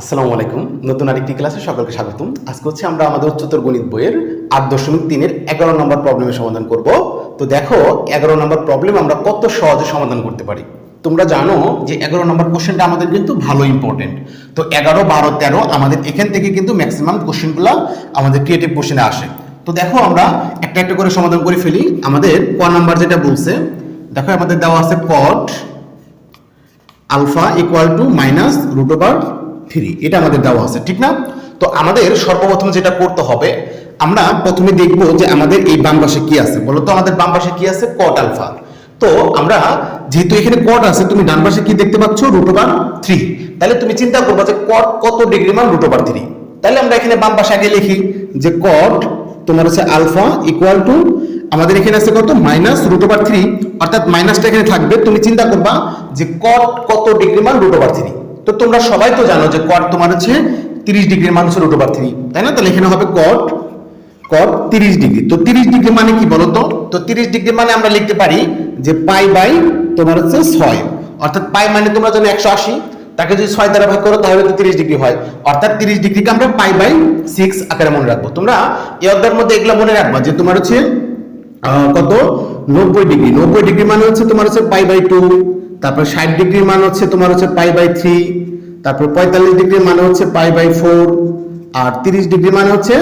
আসসালামু আলাইকুম। নতুন আরেকটি ক্লাসে সকলকে স্বাগতম। আজকে হচ্ছে আমরা আমাদের উচ্চতর গণিত বইয়ের আট দশমিক তিনের এগারো নম্বর প্রবলেমের সমাধান করব। তো দেখো, এগারো নম্বর প্রবলেম আমরা কত সহজে সমাধান করতে পারি। তোমরা জানো যে এগারো নম্বর কোশ্চেনটা আমাদের কিন্তু ভালো ইম্পর্টেন্ট তো এগারো, বারো, তেরো আমাদের এখান থেকে কিন্তু ম্যাক্সিমাম কোশ্চেনগুলো আমাদের ক্রিয়েটিভ কোশ্চেনে আসে। তো দেখো আমরা একটা একটা করে সমাধান করে ফেলি। আমাদের ক নাম্বার যেটা বলছে, দেখো আমাদের দেওয়া আছে cot alpha equal to minus root over three এটা আমাদের দেওয়া আছে, ঠিক না? তো আমাদের সর্বপ্রথম যেটা করতে হবে, আমরা প্রথমে দেখব যে আমাদের এই বাম পাশে কি আছে। বলো তো আমাদের বাম পাশে কি আছে? কট আলফা তো আমরা যেহেতু এখানে কট আছে, তুমি ডান পাশে কি দেখতে পাচ্ছ? রুট থ্রি তাহলে তুমি চিন্তা করবে যে কট কত ডিগ্রি মান রুট থ্রি তাহলে আমরা এখানে বাম পাশে আগে লিখি যে কট তোমার হচ্ছে আলফা ইকুয়াল টু আমাদের এখানে আছে কত? মাইনাস রুট থ্রি অর্থাৎ মাইনাসটা এখানে থাকবে। তুমি চিন্তা করবা যে কট কত ডিগ্রি মান রুট থ্রি তো তোমরা সবাই তো জানো যে কট তোমার হচ্ছে তিরিশ ডিগ্রির মান হচ্ছে রুট ওভার থ্রি তাই না? তাহলে এখানে হবে কট কট তিরিশ ডিগ্রি। তো তিরিশ ডিগ্রি মানে কি বলতো তো? তিরিশ ডিগ্রি মানে আমরা লিখতে পারি যে পাই বাই তোমার হচ্ছে ছয়। অর্থাৎ পাই মানে তোমরা জানো একশো আশি। তাকে যদি ছয় দ্বারা ভাগ করো, তাহলে তো তিরিশ ডিগ্রি হয়। অর্থাৎ তিরিশ ডিগ্রিকে আমরা পাই বাই সিক্স আকারে মনে রাখব। তোমরা এই অধ্যায়ের মধ্যে এগুলো মনে রাখবা যে তোমার হচ্ছে কত? নব্বই ডিগ্রি। নব্বই ডিগ্রি মানে হচ্ছে তোমার হচ্ছে পাই বাই টু তারপর ষাট ডিগ্রির মানে হচ্ছে তোমার হচ্ছে পাই বাই থ্রি, তারপর পঁয়তাল্লিশ ডিগ্রির মানে হচ্ছে পাই বাই ফোর, আর তিরিশ ডিগ্রি মানে হচ্ছে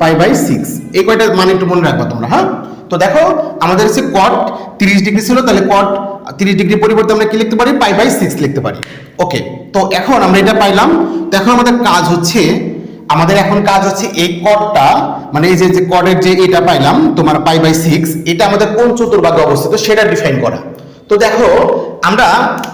পাই বাই সিক্স। এই কয়টা মানে একটু মনে রাখবা তোমরা হ্যাঁ? তো দেখো, আমাদের হচ্ছে কট তিরিশ ডিগ্রি ছিল, তাহলে কট তিরিশ ডিগ্রি পরিবর্তে আমরা কি লিখতে পারি? পাই বাই সিক্স লিখতে পারি। ওকে, তো এখন আমরা এটা পাইলাম। তো এখন আমাদের কাজ হচ্ছে, আমাদের এখন কাজ হচ্ছে এই কডটা মানে এই যে কডের যে এটা পাইলাম, তোমার পাই বাই সিক্স, এটা আমাদের কোন চতুর্ভাগে অবস্থিত সেটা ডিফাইন করা। তো দেখো, আমরা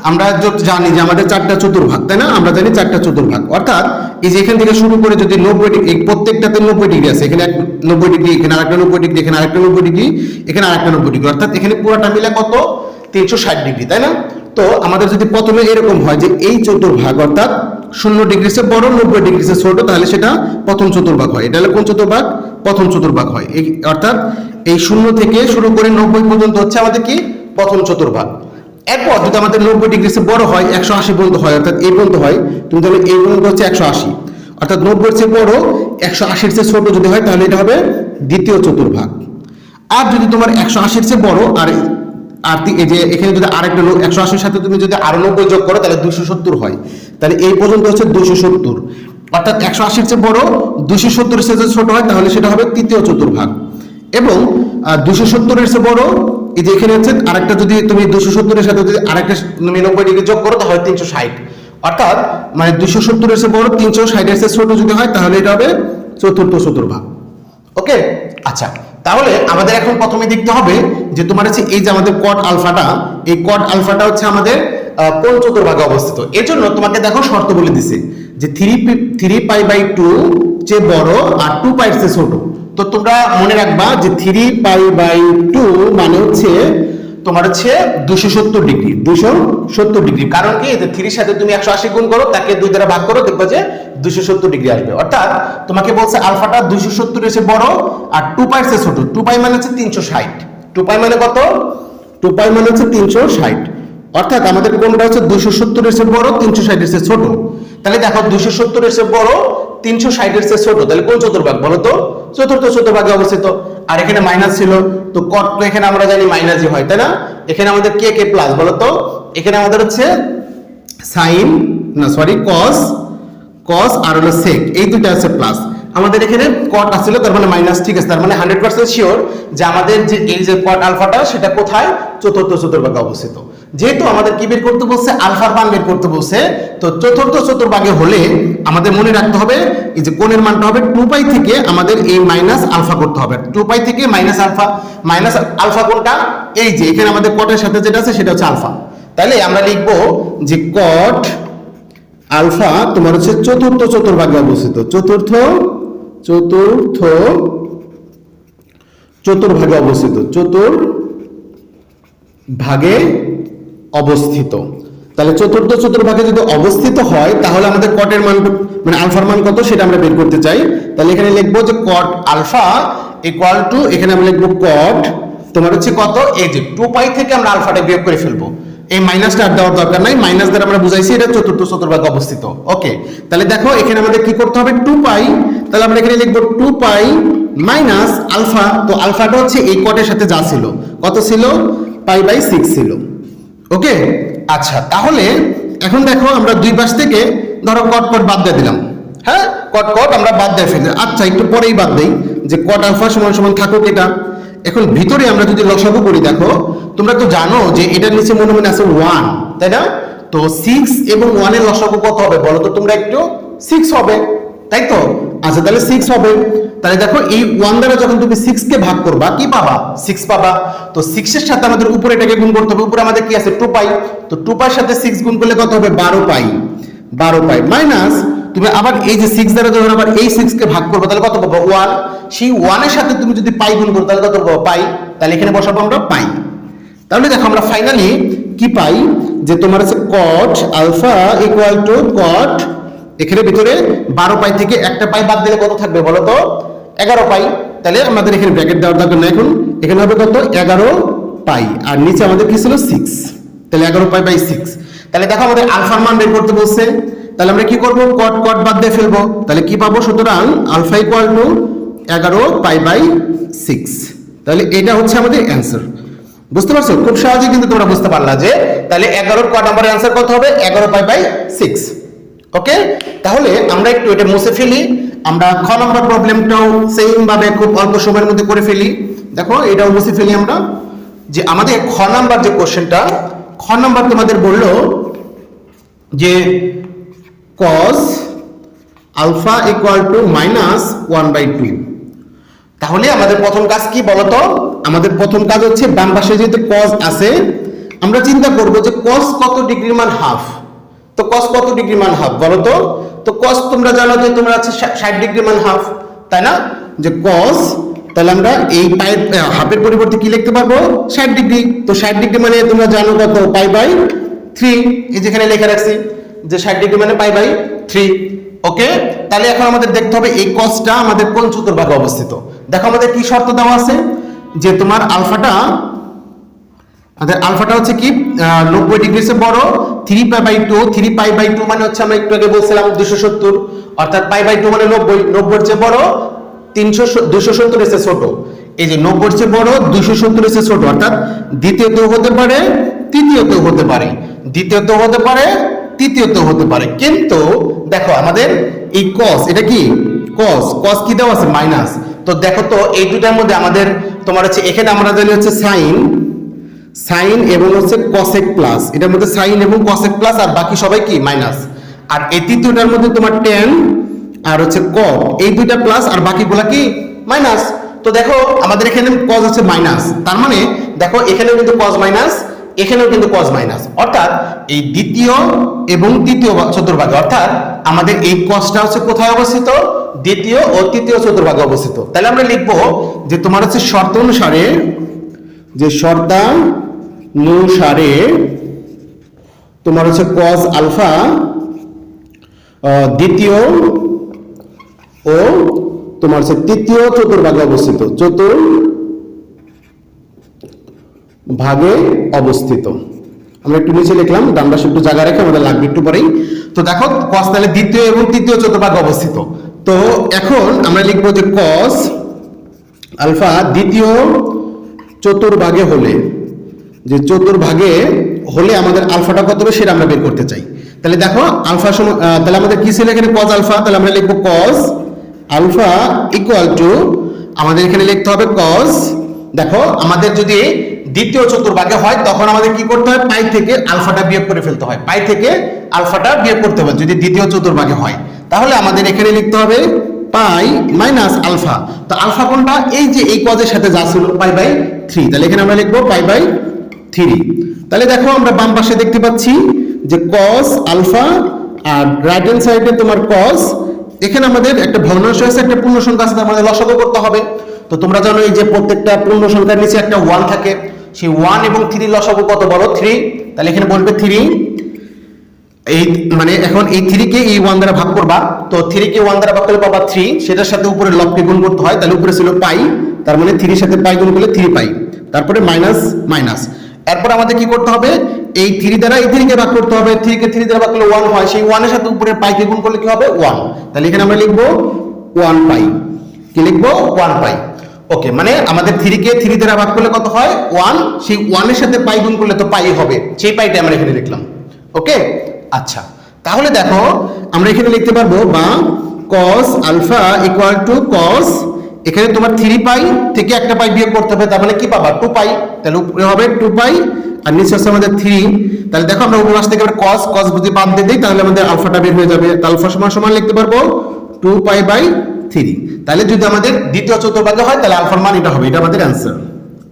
আমরা জানি যে আমাদের চারটা চতুর্ভাগ, তাই না? আমরা জানি চারটা চতুর্ভাগ। অর্থাৎ এই যে এখান থেকে শুরু করে যদি নব্বই ডিগ্রি প্রত্যেকটাতে নব্বই ডিগ্রি আছে। এখানে নব্বই ডিগ্রি, এখানে আরেকটা নব্বই ডিগ্রি, এখানে আরেকটা নব্বই ডিগ্রি, এখানে আরেকটা নব্বই ডিগ্রি। অর্থাৎ এখানে পুরোটা মিলে কত? তিনশো ষাট ডিগ্রি, তাই না? তো আমাদের যদি প্রথমে এরকম হয় যে এই চতুর্ভাগ, অর্থাৎ শূন্য ডিগ্রি সে বড়, নব্বই ডিগ্রি সে ছোট, তাহলে সেটা প্রথম চতুর্ভাগ হয়। এটা হলো কোন চতুর্ভাগ? প্রথম চতুর্ভাগ হয়। অর্থাৎ এই শূন্য থেকে শুরু করে নব্বই পর্যন্ত হচ্ছে আমাদের কি? প্রথম চতুর্ভাগ। এরপর যদি আমাদের নব্বই ডিগ্রি সে বড় হয়, একশো আশি পর্যন্ত হয়, অর্থাৎ এই পর্যন্ত হয়, তুমি তাহলে এই পর্যন্ত হচ্ছে একশো আশি। অর্থাৎ নব্বই চেয়ে বড়, একশো আশির চেয়ে ছোট যদি হয়, তাহলে এটা হবে দ্বিতীয় চতুর্ভাগ। আর যদি তোমার একশো আশির চেয়ে বড়, আর আর এই যে এখানে যদি আরেকটা একশো আশির সাথে তুমি যদি আরও নব্বই যোগ করো, তাহলে দুশো সত্তর হয়। তাহলে এই পর্যন্ত হচ্ছে দুশো সত্তর। অর্থাৎ একশো আশির চেয়ে বড় দুশো সত্তরের চেয়ে ছোট হয়, তাহলে সেটা হবে তৃতীয় চতুর্ভাগ। এবং দুশো সত্তরের চেয়ে বড় এই যে এখানে হচ্ছে আরেকটা যদি তুমি দুশো সত্তরের সাথে যদি আরেকটা তুমি নব্বই ডিগ্রি যোগ করো তাহলে তিনশো ষাট। অর্থাৎ মানে দুশো সত্তরের চেয়ে বড় তিনশো ষাটের চেয়ে ছোট যদি হয় তাহলে এটা হবে চতুর্থ চতুর্ভাগ ওকে? আচ্ছা তাহলে আমাদের এখন প্রথমে দেখতে হবে যে তোমার হচ্ছে এই যে আমাদের কট আলফাটা এই কট আলফাটা হচ্ছে আমাদের আহ, কোন চতুর্ভাগে অবস্থিত। এর জন্য তোমাকে দেখো শর্ত বলে দিছে যে three three pi by two চেয়ে বড় আর টু পাই চেয়ে ছোট। তো তোমরা মনে রাখবা যে থ্রি পাই বাই টু মানে হচ্ছে তোমার হচ্ছে দুশো সত্তর ডিগ্রি দুশো সত্তর ডিগ্রি। কারণ কি? যে থ্রির সাথে তুমি একশো আশি গুণ করো, তাকে দুই দ্বারা ভাগ করো, দেখবে যে দুশো সত্তর ডিগ্রি আসবে। অর্থাৎ তোমাকে বলছে আলফাটা দুশো সত্তর এসে বড় আর টু পাই সে ছোট। টু পাই মানে হচ্ছে তিনশো ষাট। টু পাই মানে কত? টু পাই মানে হচ্ছে তিনশো ষাট। অর্থাৎ আমাদের কোনটা হচ্ছে দুশো সত্তর এসে বড়, তিনশো ষাট এসে ছোট? তাহলে দেখো দুশো সত্তর এসে বড়, তিনশো ষাট এসে ছোট। তাহলে কোন চতুর্ভাগ বলো তো? চতুর্থ চতুর্ভাগে অবস্থিত। আর এখানে মাইনাস ছিল। তো কট এখানে আমরা জানি মাইনাসই হয়, তাই না? এখানে আমাদের কে কে প্লাস বলো তো? এখানে আমাদের হচ্ছে সাইন না সরি কস কস আর হলো সেক এই দুটো আছে প্লাস আমাদের এখানে কট আসছিল, তার মানে মাইনাস ঠিক আছে। তার মানে হান্ড্রেড পার্সেন্ট শিওর যে আমাদের যে এই যে কট আলফাটা সেটা কোথায়? চতুর্থ, চতুর্ভাগে অবস্থিত। যেহেতু আমাদের কি বের করতে বলছে? আলফার মান বের করতে বলছে। তো চতুর্থ, চতুর্ভাগে হলে আমাদের মনে রাখতে হবে, এই যে কোণের মানটা হবে টু পাই থেকে আমাদের এই মাইনাস আলফা করতে হবে। টু পাই থেকে মাইনাস আলফা মাইনাস আলফা কোনটা এই যে এখানে আমাদের কটের সাথে যেটা আছে, সেটা হচ্ছে আলফা তাহলে আমরা লিখব যে কট আলফা তোমার হচ্ছে চতুর্থ, চতুর্ভাগে অবস্থিত। চতুর্থ চতুর্থ, চতুর্ভাগে অবস্থিত। চতুর ভাগে অবস্থিত। তাহলে চতুর্থ চতুর্ভাগে যদি অবস্থিত হয়, তাহলে আমাদের কটের মান মানে আলফার মান কত সেটা আমরা বের করতে চাই। তাহলে এখানে লিখব যে কট আলফা ইকুয়াল টু এখানে আমরা লিখব কট তোমার হচ্ছে কত? এই যে টু পাই থেকে আমরা আলফাটা বিয়োগ করে ফেলব। এই মাইনাসটা আর দেওয়ার দরকার নাই। মাইনাস দ্বারা আমরা বুঝাইছি এটা চতুর্থ চতুর্ভাগে অবস্থিত। ওকে তাহলে দেখো এখানে আমাদের কি করতে হবে? টু পাই তাহলে আমরা এখানে লিখব টু পাই মাইনাস আলফা। তো আলফাটা হচ্ছে এই কটের সাথে যা ছিল। কত ছিল? পাই বাই সিক্স ছিল। ওকে আচ্ছা তাহলে এখন দেখো আমরা দুই পাশ থেকে ধরো কট কট বাদ দিয়ে দিলাম। হ্যাঁ? কট কট আমরা বাদ দিয়ে ফেলি আচ্ছা একটু পরেই বাদ দেই যে কট আলফা সমান সমান থাকুক এটা। এখন ভিতরে আমরা যদি লসাগু করি, দেখো, তোমরা তো জানো যে এটার নিচে মনে মনে আছে ওয়ান তাই না? তো সিক্স এবং ওয়ানের লসাগু কত হবে বলো তো তোমরা একটু? সিক্স হবে, তাই তো? আচ্ছা তাহলে সিক্স হবে। তাহলে দেখো এই ওয়ান দ্বারা যখন তুমি সিক্স কে ভাগ করবা, কি পাবা? সিক্স পাবা। তো সিক্স এর সাথে আমাদের উপরে এটাকে গুণ করতে হবে। উপরে আমাদের কি আছে? টু পাই তো টু পাই সাথে সিক্স গুণ করলে কত হবে? বারো পাই বারো পাই মাইনাস তুমি আবার এই যে সিক্স দ্বারা যখন আবার এই সিক্স কে ভাগ করব, তাহলে কত পাবো? ওয়ান সেই ওয়ানের সাথে তুমি যদি পাই গুণ করো, তাহলে কত পাবো? পাই তাহলে এখানে বসাবো আমরা পাই তাহলে দেখো আমরা ফাইনালি কি পাই? যে তোমার আছে cot alpha equal to cot এখানে ভিতরে বারো পাই থেকে একটা পাই বাদ দিলে কত থাকবে বলো তো? এগারো পাই। তাহলে আমাদের এখানে ব্র্যাকেট দেওয়ার দরকার না এখন। এখানে হবে কত? এগারো পাই। আর নিচে আমাদের কি ছিল? সিক্স তাহলে এগারো পাই বাই সিক্স তাহলে দেখো আমাদের আলফার মান বের করতে বলছে। তাহলে আমরা কি করব? কট কট বাদ দিয়ে ফেলব। তাহলে কি পাবো? সুতরাং আলফা ইকুয়াল টু এগারো পাই বাই সিক্স তাহলে এটা হচ্ছে আমাদের অ্যান্সার বুঝতে পারছ? খুব সহজে কিন্তু তোমরা বুঝতে পারলা যে তাহলে এগারোর ক নম্বরের অ্যান্সার কত হবে? এগারো পাই বাই সিক্স ওকে তাহলে আমরা একটু এটা মুছে ফেলি। আমরা খ নম্বর প্রবলেমটাও সেম ভাবে খুব অল্প সময়ের মধ্যে করে ফেলি। দেখো, এটাও মুছে ফেলি আমরা। যে আমাদের খ নাম্বার যে কোশ্চেনটা খ নাম্বার তোমাদের বলল যে cos alpha equal to minus one by two তাহলে আমাদের প্রথম কাজ কি বলতো? আমাদের প্রথম কাজ হচ্ছে, বাম পাশে যেহেতু cos আছে, আমরা চিন্তা করব যে cos কত ডিগ্রির মান হাফ তো cos কত ডিগ্রি মান হাফ বলো তো তো cos তোমরা জানো যে তোমরা আছে ষাট ডিগ্রি মান হাফ তাই না? যে cos, তাহলে আমরা এই পায়ের হাফের পরিবর্তে কি লিখতে পারব? ষাট ডিগ্রি তো ষাট ডিগ্রি মানে তোমরা জানো কত? পাই বাই থ্রি এই যেখানে লেখা রাখছি যে ষাট ডিগ্রি মানে পাই বাই থ্রি ওকে? তাহলে এখন আমাদের দেখতে হবে এই কসটা আমাদের কোন চতুর্ভাগে অবস্থিত। দেখো আমাদের কি শর্ত দেওয়া আছে? যে তোমার আলফাটা, আমাদের আলফাটা হচ্ছে কি? নব্বই ডিগ্রি বড় three pi by two three pi by two মানে হচ্ছে আমরা একটু আগে বলছিলাম দুশো সত্তর, অর্থাৎ পাই বাই টু মানে নব্বই, নব্বইয়ের চেয়ে বড় তিনশো দুশো সত্তর এসে ছোট। এই যে নব্বইয়ের চেয়ে বড় দুশো সত্তর এসে ছোট, অর্থাৎ দ্বিতীয়তেও হতে পারে, তৃতীয়তেও হতে পারে। দ্বিতীয়তেও হতে পারে, তৃতীয়তেও হতে পারে। কিন্তু দেখো আমাদের এই কস এটা কি? কস কস কি দেওয়া আছে? মাইনাস তো দেখো তো এই দুটার মধ্যে আমাদের তোমার হচ্ছে, এখানে আমরা জানি হচ্ছে সাইন সাইন এবং হচ্ছে কসেক প্লাস এটার মধ্যে সাইন এবং কসেক প্লাস আর বাকি সবাই কি? মাইনাস আর এই তৃতীয়টার মধ্যে তোমার টেন আর হচ্ছে কট এই দুইটা প্লাস আর বাকিগুলা কি? মাইনাস তো দেখো, আমাদের এখানে কজ আছে মাইনাস তার মানে দেখো, এখানেও কিন্তু কজ মাইনাস এখানেও কিন্তু কজ মাইনাস অর্থাৎ, এই দ্বিতীয় এবং তৃতীয় চতুর্ভাগে, অর্থাৎ, আমাদের এই কজটা হচ্ছে কোথায় অবস্থিত? দ্বিতীয় ও তৃতীয় চতুর্ভাগে অবস্থিত। তাহলে আমরা লিখব যে তোমার হচ্ছে শর্ত অনুসারে যে শর্তানুসারে তোমার হচ্ছে কজ আলফা দ্বিতীয় ও তোমার হচ্ছে তৃতীয় চতুর্ভাগে অবস্থিত। চতুর ভাগে অবস্থিত। আমরা একটু নিচে লিখলাম, ডান পাশে একটু জায়গা রেখে আমাদের লাগবে একটু পরেই। তো দেখো কস তাহলে দ্বিতীয় এবং তৃতীয় চতুর্ভাগে অবস্থিত। তো এখন আমরা লিখব যে কস আলফা দ্বিতীয় চতুর্ভাগে হলে যে চতুর্ভাগে হলে আমাদের আলফাটা কত হবে সেটা আমরা বের করতে চাই। তাহলে দেখো আলফা সম আহ, তাহলে আমাদের কি ছিল এখানে? Cos alpha. তাহলে আমরা লিখব কজ আলফা ইকুয়াল টু আমাদের এখানে লিখতে হবে কজ দেখো আমাদের যদি দ্বিতীয় চতুর্ভাগে হয় তখন আমাদের কি করতে হয়? পাই থেকে আলফাটা বিয়োগ করে ফেলতে হয়। পাই থেকে আলফাটা বিয়োগ করতে হবে যদি দ্বিতীয় চতুর্ভাগে হয়। তাহলে আমাদের এখানে লিখতে হবে পাই মাইনাস আলফা। তো আলফা কোনটা? এই যে এই কজের সাথে যা ছিল পাই বাই থ্রি। তাহলে এখানে আমরা লিখব পাই বাই থ্রি। তাহলে দেখো আমরা বাম পাশে দেখতে পাচ্ছি যে কস আলফা আর রাইট হ্যান্ড সাইডে তোমার কস এখানে আমাদের একটা ভগ্নাংশ আছে, একটা পূর্ণ সংখ্যা আছে আমাদের লসাগু করতে হবে। তো তোমরা জানো এই যে প্রত্যেকটা পূর্ণ সংখ্যার নিচে একটা ওয়ান থাকে। সেই ওয়ান এবং থ্রি লসাগু কত বড় থ্রি তাহলে এখানে বলবে থ্রি এই মানে এখন এই থ্রি কে এই ওয়ান দ্বারা ভাগ করবা, তো থ্রি কে ওয়ান দ্বারা ভাগ করলে পাবা থ্রি সেটার সাথে উপরে লবকে গুণ করতে হয়, তাহলে উপরে ছিল পাই তার মানে থ্রির সাথে পাই গুণ করলে থ্রি পাই তারপরে মাইনাস মাইনাস এরপর আমাদের কি করতে হবে? এই থ্রি দ্বারা এই থ্রিকে ভাগ করতে হবে থ্রিকে থ্রি দ্বারা ভাগ করলে ওয়ান হয়, সেই ওয়ানের সাথে উপরে পাইকে গুণ করলে কি হবে? ওয়ান তাহলে এখানে আমরা লিখব ওয়ান পাই কি লিখব? ওয়ান পাই ওকে মানে আমাদের থ্রিকে থ্রি দ্বারা ভাগ করলে কত হয়? ওয়ান সেই ওয়ানের সাথে পাই গুণ করলে তো পাই হবে। সেই পাইটা আমরা এখানে লিখলাম। ওকে আচ্ছা তাহলে দেখো, আমরা এখানে লিখতে পারব বা cos alpha equal to cos এখানে তোমার থ্রি পাই থেকে একটা পাই বিয়োগ করতে হবে, তার মানে কি পাবা? টু পাই তাহলে উপরে হবে টু পাই আর নিচে হচ্ছে আমাদের থ্রি তাহলে দেখো, আমরা উপর থেকে এবার কস কস যদি বাদ দিয়ে দিই, তাহলে আমাদের আলফাটা বের হয়ে যাবে। আলফা সমান সমান লিখতে পারব টু পাই বাই থ্রি তাহলে যদি আমাদের দ্বিতীয় চতুর্ভাগে হয়, তাহলে আলফার মান এটা হবে, এটা আমাদের অ্যান্সার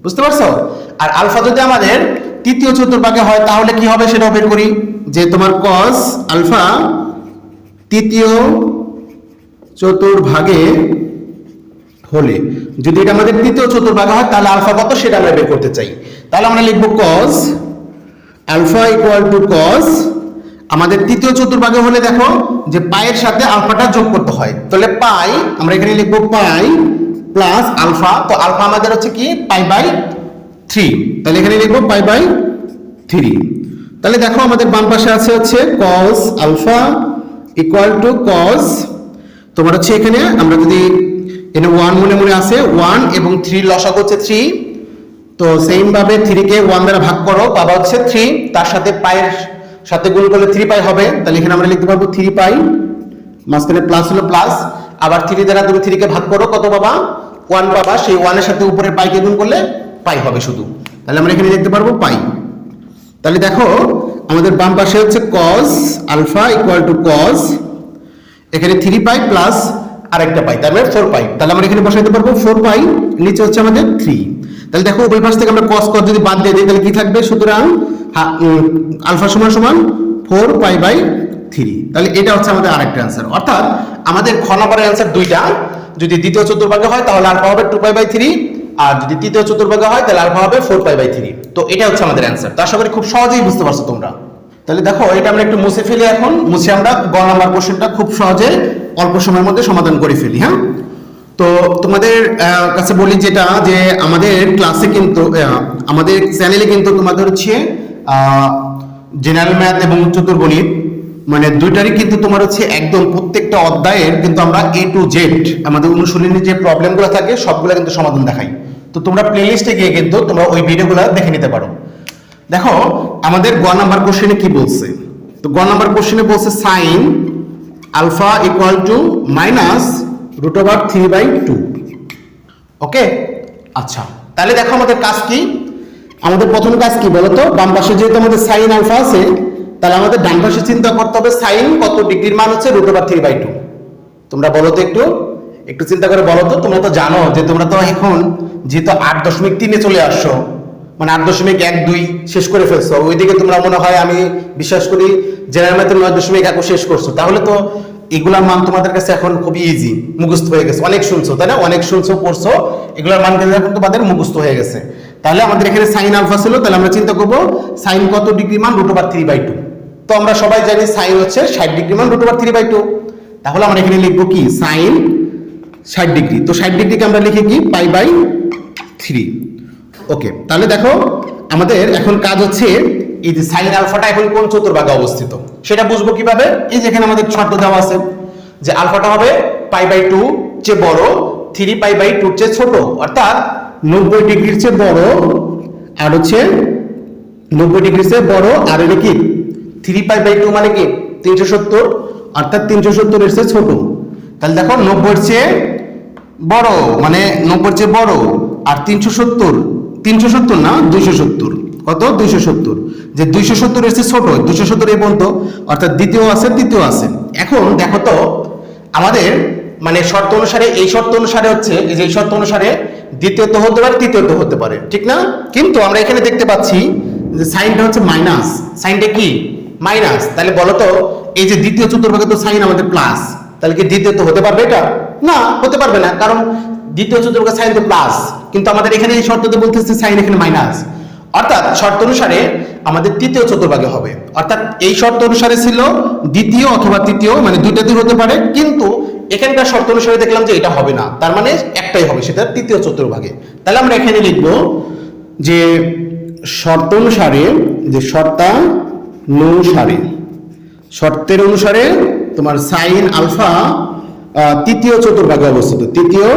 বুঝতে পারছ? আর আলফা যদি আমাদের তৃতীয় চতুর্ভাগে হয়, তাহলে কি হবে সেটাও বের করি। যে তোমার কস আলফা তৃতীয় চতুর্ভাগে হলে, যদি এটা আমাদের তৃতীয় চতুর্ভাগে হয়, তাহলে আলফা কত সেটা আমরা বের করতে চাই। তাহলে আমরা লিখব cos alpha equal to cos, আমাদের তৃতীয় চতুর্ভাগে হলে দেখো যে পায়ের সাথে আলফাটা যোগ করতে হয়। তাহলে পাই, আমরা এখানে লিখব পাই প্লাস আলফা, তো আলফা আমাদের হচ্ছে কি? পাই বাই থ্রি তাহলে এখানে লিখব পাই বাই থ্রি তাহলে দেখো আমাদের বাম পাশে আছে হচ্ছে cos alpha equal to cos, তোমার হচ্ছে এখানে আমরা যদি এখানে ওয়ান মনে মনে আছে ওয়ান এবং থ্রি লসাগ হচ্ছে থ্রি তো সেম ভাবে থ্রিকে ওয়ান দ্বারা ভাগ করো, পাবা হচ্ছে থ্রি তার সাথে পায়ের সাথে গুণ করলে থ্রি পাই হবে, তাহলে এখানে আমরা লিখতে পারব থ্রি পাই, মাঝখানে প্লাস হলো প্লাস আবার থ্রি দ্বারা তুমি থ্রিকে ভাগ করো, কত পাবা? ওয়ান পাবা, সেই ওয়ানের সাথে উপরে পাইকে গুণ করলে পাই হবে শুধু। তাহলে আমরা এখানে দেখতে পারব পাই। তাহলে দেখো, আমাদের বাম পাশে হচ্ছে cos alpha equal to cos, এখানে থ্রি পাই প্লাস আরেকটা পাই মানে ফোর পাই তাহলে আমরা এখানে বসাইতে পারব ফোর পাই নিচে হচ্ছে আমাদের থ্রি তাহলে দেখো, উভয় পাশ থেকে আমরা কস cos যদি বাদ দিয়ে দিই, তাহলে কি থাকবে? সুতরাং আলফা সমান সমান ফোর পাই বাই থ্রি তাহলে এটা হচ্ছে আমাদের আরেকটা অ্যান্সার অর্থাৎ আমাদের খ নম্বরের অ্যান্সার দুইটা। যদি দ্বিতীয় চতুর্ভাগে হয়, তাহলে আলফা হবে টু পাই বাই থ্রি আর যদি তৃতীয় চতুর্ভাগে হয়, তাহলে আলফা হবে ফোর পাই বাই থ্রি তো এটা হচ্ছে আমাদের অ্যান্সার তো আশা করি খুব সহজেই বুঝতে পারছ তোমরা। তাহলে দেখো, এটা আমরা একটু মুছে ফেলি এখন। মুছে আমরা গ নাম্বার কোশ্চেনটা খুব সহজে অল্প সময়ের মধ্যে সমাধান করে ফেলি হ্যাঁ? তো তোমাদের কাছে বলি যেটা, যে আমাদের ক্লাসে কিন্তু আমাদের চ্যানেলে কিন্তু তোমাদের হচ্ছে জেনারেল ম্যাথ এবং উচ্চতর গণিত মানে দুইটারই কিন্তু তোমার হচ্ছে একদম প্রত্যেকটা অধ্যায়ের কিন্তু আমরা এ টু জেড আমাদের অনুশীলনের যে প্রবলেমগুলো থাকে, সবগুলো কিন্তু সমাধান দেখাই। তো তোমরা প্লেলিস্টে গিয়ে কিন্তু তোমরা ওই ভিডিওগুলো দেখে নিতে পারো। দেখো, আমাদের গ নাম্বার কোশ্চেনে কি বলছে? তো গ নাম্বার কোশ্চেনে বলছে sine alpha equal to minus root over three by two okay আচ্ছা তাহলে দেখো আমাদের কাজ কি? আমাদের প্রথম কাজ কি বলতো? বাম পাশে যেহেতু আমাদের সাইন আলফা আছে, তাহলে আমাদের ডান পাশে চিন্তা করতে হবে সাইন কত ডিগ্রির মান হচ্ছে root over three by two তোমরা বলো তো একটু। একটু চিন্তা করে বলো তো, তোমরা তো জানো যে তোমরা তো এখন যেহেতু আট দশমিক তিনে চলে আসছো মানে আট দশমিক এক দুই শেষ করে ফেলছো, ওইদিকে তোমরা মনে হয় আমি বিশ্বাস করি জেনারেল ম্যাথের নয় দশমিক একও শেষ করছ। তাহলে তো এগুলার মান তোমাদের কাছে এখন খুবই ইজি মুখস্থ হয়ে গেছে। অনেক শুনছো, তাই না? অনেক শুনছো, পড়ছো, এগুলোর মান কিন্তু এখন তোমাদের মুখস্থ হয়ে গেছে। তাহলে আমাদের এখানে সাইন আলফা ছিল, তাহলে আমরা চিন্তা করব সাইন কত ডিগ্রি মান root over three by two তো আমরা সবাই জানি সাইন হচ্ছে ষাট ডিগ্রি মান root over three by two তাহলে আমরা এখানে লিখব কি? সাইন ষাট ডিগ্রি। তো ষাট ডিগ্রিকে আমরা লিখি কি? পাই বাই থ্রি। ওকে, তাহলে দেখো, আমাদের এখন কাজ হচ্ছে এই যে সাইন আলফাটা এখন কোন চতুর্ভাগে অবস্থিত? সেটা বুঝব কীভাবে? এই যেখানে আমাদের শর্ত দেওয়া আছে যে আলফাটা হবে পাই বাই টু চেয়ে বড়, থ্রি পাই বাই টুর চেয়ে ছোট। অর্থাৎ নব্বই ডিগ্রির চেয়ে বড় আর হচ্ছে নব্বই ডিগ্রির চেয়ে বড় আর এটা কি? থ্রি পাই বাই টু মানে কি? তিনশো সত্তর। অর্থাৎ তিনশো সত্তরের চেয়ে ছোট। তাহলে দেখো, নব্বইয়ের চেয়ে বড় মানে নব্বই চেয়ে বড়, আর তিনশো সত্তর তিনশো সত্তর না, দুইশো সত্তর। কত? দুইশো সত্তর। যে দুইশো সত্তর এসে ছোট, দুইশো সত্তর এই পর্যন্ত, অর্থাৎ দ্বিতীয় আছে, তৃতীয় আছে। এখন দেখো তো, আমাদের মানে শর্ত অনুসারে, এই শর্ত অনুসারে হচ্ছে যে এই শর্ত অনুসারে দ্বিতীয়ত হতে পারে তৃতীয়ত হতে পারে, ঠিক না? কিন্তু আমরা এখানে দেখতে পাচ্ছি যে সাইনটা হচ্ছে মাইনাস। সাইনটা কি? মাইনাস। তাহলে বলো তো, এই যে দ্বিতীয় চতুর্ভাগে তো সাইন আমাদের প্লাস তাহলে কি দ্বিতীয়ত হতে পারবে এটা? না, হতে পারবে না। কারণ দ্বিতীয় চতুর্ভাগে সাইন তো প্লাস কিন্তু আমাদের এখানে এই শর্ততে বলতেছে সাইন এখানে মাইনাস অর্থাৎ শর্ত অনুসারে আমাদের তৃতীয় চতুর্ভাগে হবে। অর্থাৎ এই শর্ত অনুসারে ছিল দ্বিতীয় অথবা তৃতীয় মানে দুইটাতেই হতে পারে। কিন্তু এখানকার শর্ত অনুসারে দেখলাম যে এটা হবে না। তার মানে একটাই হবে, সেটা তৃতীয় চতুর্ভাগে। তাহলে আমরা এখানে লিখব যে শর্ত অনুসারে, যে শর্তানুসারে, শর্তের অনুসারে তোমার সাইন আলফা তৃতীয় চতুর্ভাগে অবস্থিত। তৃতীয়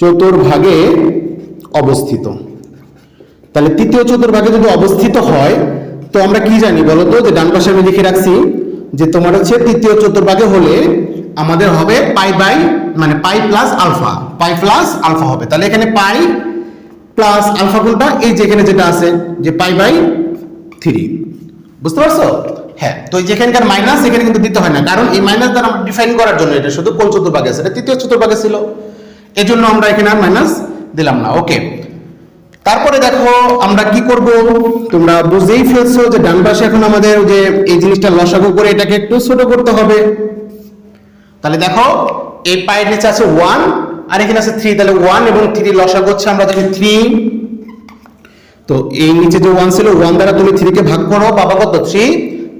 চতুর্ভাগে অবস্থিত। তাহলে তৃতীয় চতুর্ভাগে যদি অবস্থিত হয়, তো আমরা কি জানি বলো তো? যে ডান পাশে আমি লিখে রাখছি যে তোমার হচ্ছে তৃতীয় চতুর্ভাগে হলে আমাদের হবে পাই বাই মানে pi plus alpha. Pi plus alpha হবে। তাহলে এখানে পাই প্লাস আলফা কোনটা এই যেখানে যেটা আছে, যে পাই বাই থ্রি। বুঝতে পারছ? হ্যাঁ তো যেখানকার মাইনাস এখানে কিন্তু দিতে হয় না। কারণ এই মাইনাস দ্বারা ডিফাইন করার জন্য এটা শুধু কোন চতুর্ভাগে আছে? এটা তৃতীয় চতুর্ভাগে ছিল। এজন্য আমরা এখানে আর মাইনাস দিলাম না। ওকে তারপরে দেখো আমরা কি করব? তোমরা বুঝেই ফেলছো যে ডান পাশে এখন আমাদের যে এই জিনিসটা লসাগু করে এটাকে একটু ছোট করতে হবে। তাহলে দেখো, এই পায়ের নিচে আছে ওয়ান আর এখানে আছে থ্রি তাহলে ওয়ান এবং থ্রি লসাগু হচ্ছে আমরা যদি থ্রি তো এই নিচে যে ওয়ান ছিল ওয়ান দ্বারা তুমি থ্রিকে ভাগ করো, পাবা কত? থ্রি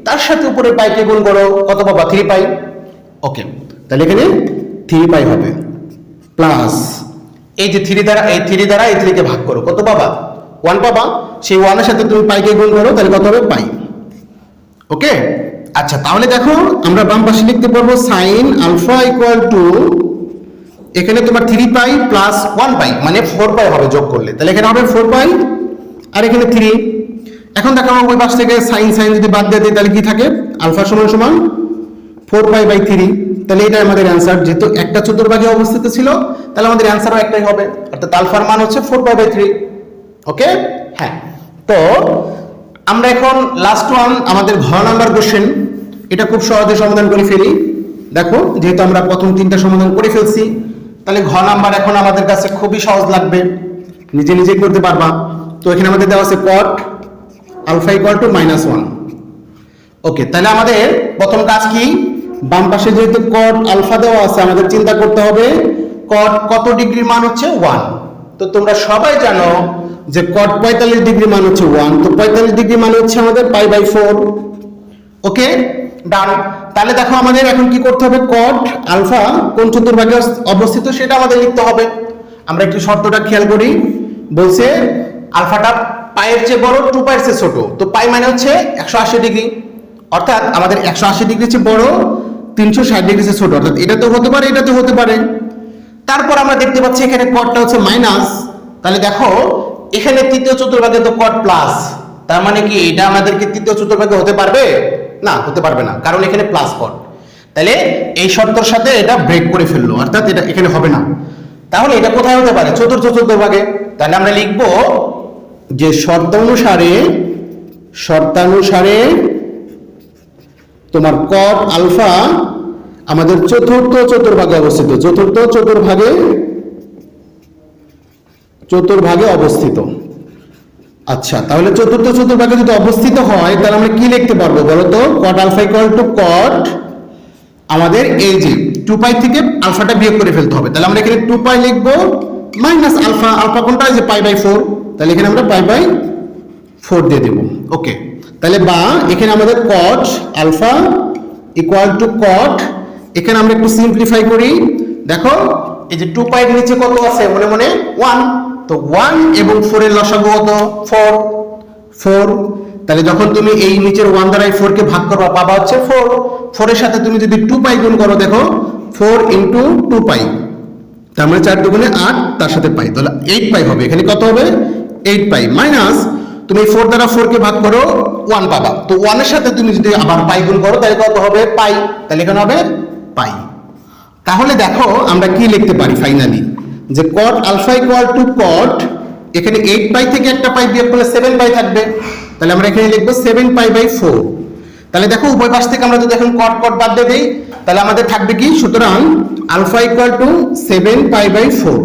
তার সাথে উপরে পাইকে গুণ করো? কত পাবা? থ্রি পাই। ওকে তাহলে এখানে থ্রি পাই হবে। প্লাস এই যে থ্রি দ্বারা, এই থ্রি দ্বারা এই থ্রিকে ভাগ করো। কত পাবা? ওয়ান পাবা। সেই ওয়ানের সাথে তুমি পাইকে গুণ করো, তাহলে কত হবে? পাই। ওকে আচ্ছা তাহলে দেখো, আমরা বাম পাশে লিখতে পারব সাইন আলফা ইকুয়াল টু এখানে তোমার three pi plus one pi মানে ফোর পাই হবে যোগ করলে। তাহলে এখানে হবে ফোর পাই, আর এখানে থ্রি এখন দেখো আমার ওই পাশ থেকে সাইন সাইন যদি বাদ দিয়ে দিই, তাহলে কি থাকে? আলফা সমান সমান ফোর পাই বাই থ্রি। তাহলে এটা আমাদের অ্যান্সার যেহেতু একটা চতুর্ভাগে অবস্থিত ছিল, তাহলে আমাদের অ্যান্সারও একটাই হবে। অর্থাৎ আলফার মান হচ্ছে four pi by three. Okay হ্যাঁ। তো আমরা এখন লাস্ট ওয়ান আমাদের ঘ নাম্বার কোশ্চেন এটা খুব সহজে সমাধান করে ফেলি। দেখো, যেহেতু আমরা প্রথম তিনটা সমাধান করে ফেলছি, তাহলে ঘ নাম্বার এখন আমাদের কাছে খুবই সহজ লাগবে। নিজে নিজেই করতে পারবা। তো এখানে আমাদের দেওয়া আছে cot alpha equal to minus one okay তাহলে আমাদের প্রথম কাজ কি? বাম পাশে যেহেতু কট আলফা দেওয়া আছে, আমাদের চিন্তা করতে হবে কট কত ডিগ্রি মান হচ্ছে ওয়ান তো তোমরা সবাই জানো যে কট পঁয়তাল্লিশ ডিগ্রি মান হচ্ছে ওয়ান তো পঁয়তাল্লিশ ডিগ্রি মান হচ্ছে আমাদের পাই বাই ফোর ওকে ডান তাহলে দেখো আমাদের এখন কি করতে হবে? কট আলফা কোন চতুর্ভাগে অবস্থিত সেটা আমাদের লিখতে হবে। আমরা একটু শর্তটা খেয়াল করি। বলছে আলফাটা পায়ের চেয়ে বড়, টু পায়ের চেয়ে ছোট। তো পাই মানে হচ্ছে একশো আশি ডিগ্রি। অর্থাৎ আমাদের একশো আশি ডিগ্রি চেয়ে বড়, তিনশো ষাট ডিগ্রি চেয়ে ছোট। অর্থাৎ এটা তো হতে পারে, এটা তো হতে পারে। তারপর আমরা দেখতে পাচ্ছি এখানে কটটা হচ্ছে মাইনাস তাহলে দেখো, এখানে তৃতীয় চতুর্ভাগে তো কট প্লাস তার মানে কি, এটা আমাদেরকে তৃতীয় চতুর্ভাগে হতে পারবে? না, হতে পারবে না, কারণ এখানে প্লাস কট তাহলে এই শর্তর সাথে এটা ব্রেক করে ফেলল, অর্থাৎ এটা এখানে হবে না। তাহলে এটা কোথায় হতে পারে? চতুর্থ চতুর্ভাগে। তাহলে আমরা লিখব যে শর্ত অনুসারে শর্তানুসারে তোমার কট আলফা আমাদের চতুর্থ চতুর্ভাগে অবস্থিত। চতুর্থ চতুর্ভাগে চতুর্ভাগে অবস্থিত। আচ্ছা তাহলে চতুর্থ চতুর্ভাগে যদি অবস্থিত হয়, তাহলে আমরা কি লিখতে পারব বলো তো? Cot alpha equal to cot আমাদের এই যে টু পাই থেকে আলফাটা বিয়োগ করে ফেলতে হবে। তাহলে আমরা এখানে টু পাই লিখব। মাইনাস আলফা আলফা কোনটা? যে পাই বাই ফোর। তাহলে এখানে আমরা পাই বাই ফোর দিয়ে দেব। ওকে। তাহলে বা এখানে আমাদের cot alpha equal to cot এখানে আমরা একটু সিম্পলিফাই করি। দেখো, এই যে টু পাইয়ের নিচে কত আছে? মনে মনে ওয়ান তো ওয়ান এবং ফোরের লসাগু কত? ফোর ফোর তাহলে যখন তুমি এই নিচের ওয়ান দ্বারা এই ফোরকে ভাগ করবা, পাবা হচ্ছে ফোর ফোরের সাথে তুমি যদি টু পাই গুণ করো, দেখো ফোর ইন্টু টু পাই তার মানে চার দুগুণে আট, তার সাথে পাই। তাহলে এইট পাই হবে। এখানে কত হবে? Eight pi. মাইনাস তুমি ফোর দ্বারা ফোর কে ভাগ করো ওয়ান পাবা। তো ওয়ানের সাথে তুমি যদি আবার পাই গুণ করো, তাহলে কত হবে? পাই। তাহলে এখানে হবে পাই। তাহলে দেখো আমরা কি লিখতে পারি ফাইনালি যে cot alpha equal to cot এখানে এইট পাই থেকে একটা পাই বিয়োগ করলে সেভেন পাই থাকবে। তাহলে আমরা এখানে লিখব সেভেন পাই বাই ফোর তাহলে দেখো উভয় পাশ থেকে আমরা যদি এখন কট কট বাদ দিয়ে দিই তাহলে আমাদের থাকবে কি? সুতরাং alpha equal to seven pi by four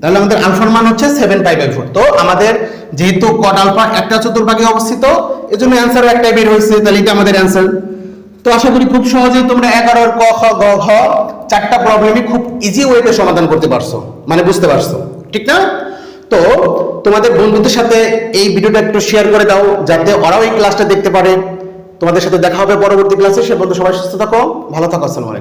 তাহলে আমাদের আলফার মান হচ্ছে সেভেন পাই বাই ফোর তো আমাদের যেহেতু কট আলফা একটা চতুর্ভাগে অবস্থিত এই এজন্য অ্যান্সারও একটাই বের হয়েছে। তাহলে এটা আমাদের অ্যান্সার তো আশা করি খুব সহজেই তোমরা এগারোর ক, খ, গ, ঘ চারটা প্রবলেমই খুব ইজি ওয়েতে সমাধান করতে পারছ। মানে বুঝতে পারছ। ঠিক না? তো তোমাদের বন্ধুদের সাথে এই ভিডিওটা একটু শেয়ার করে দাও, যাতে ওরাও এই ক্লাসটা দেখতে পারে। তোমাদের সাথে দেখা হবে পরবর্তী ক্লাসে সে বন্ধু সবাই সুস্থ থাকো। ভালো থাকো আসসালামু